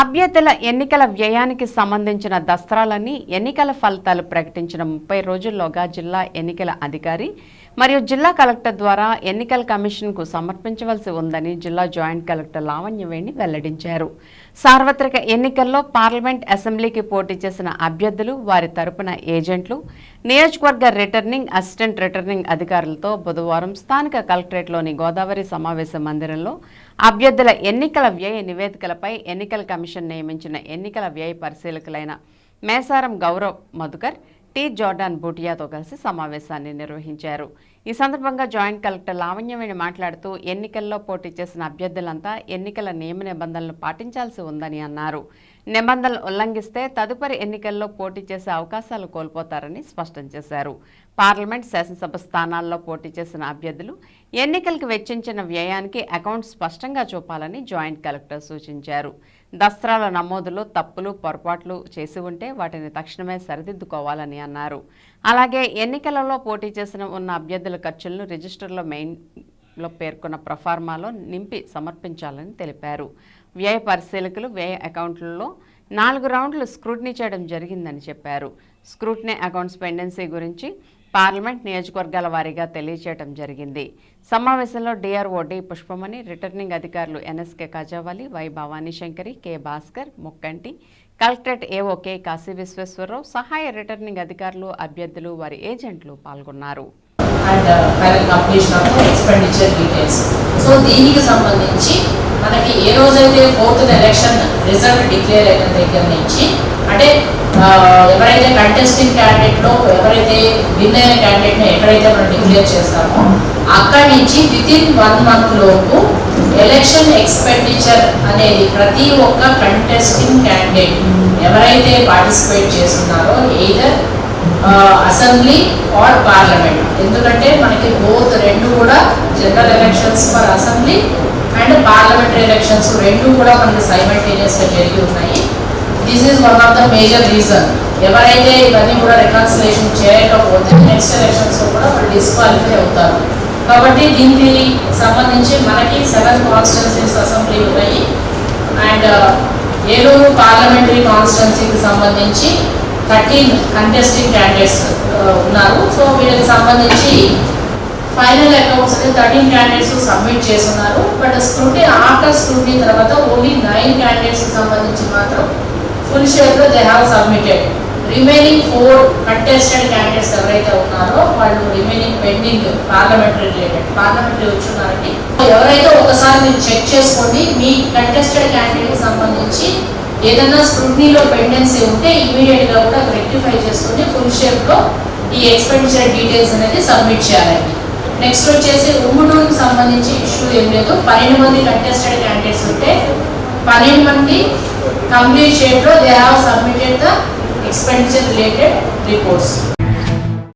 అభ్యర్థుల ఎన్నికల వ్యయానికి సంబంధించిన దస్త్రాలన్నీ ఎన్నికల ఫలితాలు ప్రకటించిన ముప్పై రోజుల్లోగా జిల్లా ఎన్నికల అధికారి మరియు జిల్లా కలెక్టర్ ద్వారా ఎన్నికల కమిషన్కు సమర్పించవలసి ఉందని జిల్లా జాయింట్ కలెక్టర్ లావణ్యవేణి వెల్లడించారు. సార్వత్రిక ఎన్నికల్లో పార్లమెంట్ అసెంబ్లీకి పోటీ చేసిన అభ్యర్థులు వారి తరపున ఏజెంట్లు నియోజకవర్గ రిటర్నింగ్ అసిస్టెంట్ రిటర్నింగ్ అధికారులతో బుధవారం స్థానిక కలెక్టరేట్లోని గోదావరి సమావేశ మందిరంలో అభ్యర్థుల ఎన్నికల వ్యయ నివేదికలపై ఎన్నికల కమిషన్ నియమించిన ఎన్నికల వ్యయ పరిశీలకులైన మేసారం గౌరవ్ మధుకర్ టి జోర్డాన్ బూటియాతో కలిసి సమావేశాన్ని నిర్వహించారు. ఈ సందర్భంగా జాయింట్ కలెక్టర్ లావణ్యవేణి మాట్లాడుతూ ఎన్నికల్లో పోటీ చేసిన అభ్యర్థులంతా ఎన్నికల నియమ నిబంధనలు పాటించాల్సి ఉందని అన్నారు. నిబంధనలు ఉల్లంఘిస్తే తదుపరి ఎన్నికల్లో పోటీ చేసే అవకాశాలు కోల్పోతారని స్పష్టం చేశారు. పార్లమెంట్ శాసనసభ స్థానాల్లో పోటీ చేసిన అభ్యర్థులు ఎన్నికలకు వెచ్చించిన వ్యయానికి అకౌంట్ స్పష్టంగా చూపాలని జాయింట్ కలెక్టర్ సూచించారు. దస్త్రాల నమోదులో తప్పులు పొరపాట్లు చేసి ఉంటే వాటిని తక్షణమే సరిదిద్దుకోవాలని అన్నారు. అలాగే ఎన్నికలలో పోటీ చేసిన ఉన్న అభ్యర్థుల ఖర్చులను రిజిస్టర్లో మెయిన్ లో పేర్కొన్న ప్రఫార్మాలో నింపి సమర్పించాలని తెలిపారు. వ్యయ పరిశీలకులు వ్యయ అకౌంట్లలో నాలుగు రౌండ్లు స్క్రూటినీ చేయడం జరిగిందని చెప్పారు. స్క్రూటినీ అకౌంట్స్ పెండెన్సీ గురించి పార్లమెంట్ నియోజకవర్గాల వారీగా తెలియచేయడం జరిగింది. సమావేశంలో డిఆర్ఓడి పుష్పమణి రిటర్నింగ్ అధికారులు NSK Kajavali Y Bhavani Shankari K Bhaskar Mukkanti collectorate AO K Kasi Visweswararao సహాయ రిటర్నింగ్ అధికారులు అభ్యర్థులు వారి ఏజెంట్లు పాల్గొన్నారు. And final completion of expenditure details so దీనికి సంబంధించి మనకి ఏ రోజైతే ఫోర్త్ ఎలక్షన్ రిజల్ట్ డిక్లేర్ అయిన దగ్గర నుంచి అంటే ఎవరైతే కంటెస్టింగ్ క్యాండిడేట్లో ఎవరైతే విన్ అయిన క్యాండిడేట్ని ఎక్కడైతే మనం డిక్లేర్ చేస్తామో అక్కడి నుంచి విత్ ఇన్ వన్ మంత్ లోపు ఎలక్షన్ ఎక్స్పెండిచర్ అనేది ప్రతి ఒక్క కంటెస్టింగ్ క్యాండిడేట్ ఎవరైతే పార్టిసిపేట్ చేస్తున్నారో ఎయిదర్ అసెంబ్లీ ఆర్ పార్లమెంట్. ఎందుకంటే మనకి బోత్ రెండు కూడా general elections for assembly and parliamentary elections రెండు కూడా మనకి సైమల్టేనియస్గా జరిగి ఉన్నాయి. This is one of the major reason ఎవరైతే ఇవన్నీ కూడా రికన్సిలేషన్ చేయకపోతే నెక్స్ట్ ఎలక్షన్స్లో కూడా వాళ్ళు డిస్క్వాలిఫై అవుతారు. కాబట్టి దీనికి సంబంధించి మనకి సెవెన్ కాన్స్టిట్యున్సీస్ అసెంబ్లీ ఉన్నాయి. అండ్ uh, ఏలూరు పార్లమెంటరీ కాన్స్టిట్యున్సీకి సంబంధించి థర్టీన్ కంటెస్టింగ్ క్యాండిడేట్స్ uh, ఉన్నారు. సో వీళ్ళకి సంబంధించి ఫైనల్ అకౌంట్స్ అనేది థర్టీన్ క్యాండిడేట్స్ సబ్మిట్ చేస్తున్నారు. బట్ స్క్రూటీ ఆఫ్టర్ స్క్రూటీ తర్వాత ఓన్లీ నైన్ క్యాండిడేట్స్కి సంబంధించి మాత్రం full షేర్లో they have submitted remaining four contested candidates ఎవరైతే ఉన్నారో వాళ్ళు remaining pending parliamentary related parliamentary వచ్చున్నారండి. ఎవరైతే ఒకసారి మీరు చెక్ చేసుకోండి మీ కంటెస్టెడ్ క్యాండిడేట్కి సంబంధించి ఏదైనా స్క్రూట్నీలో పెండెన్సీ ఉంటే ఇమీడియట్గా కూడా రెక్టిఫై చేసుకుని ఫుల్ షేప్లో ఈ ఎక్స్పెండిచర్ డీటెయిల్స్ అనేది సబ్మిట్ చేయాలండి నెక్స్ట్ వచ్చేసి ఉమ్ముడూరుకి సంబంధించి ఇష్యూ ఏం లేదు. పన్నెండు మంది కంటెస్టెడ్ క్యాండిడేట్స్ ఉంటే పన్నెండు మంది కంప్లీట్ షేప్లో they have submitted the expenditure related reports